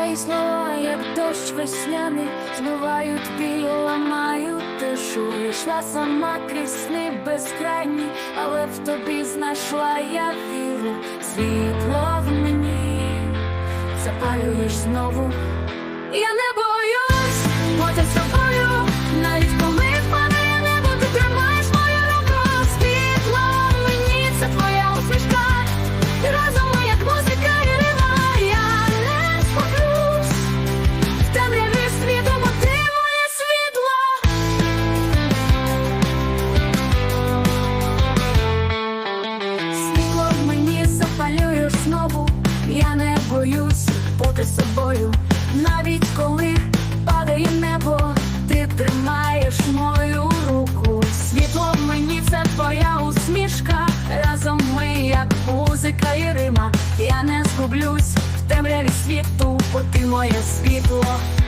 Твої слова, як дощ весняний, змивають біль, ламають тишу. Йшла сама крізь сни безкрайні, але в тобі знайшла я віру, світло в мені, запалюєш знову. Я не боюсь знову, я не боюсь бути собою, навіть коли падає небо, ти тримаєш мою руку. Світло в мені це твоя усмішка. Разом ми, як музика і рима. Я не згублюсь в темряві світу, бо ти моє світло. Світло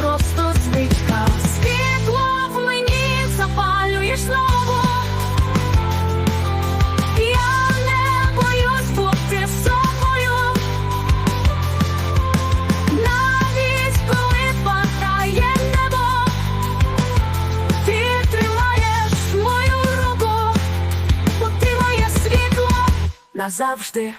просто звичка. Світло в мені запалюєш знову. Я не боюсь бути собою. Навіть коли падає небо, ти тримаєш мою руку, бо світло назавжди.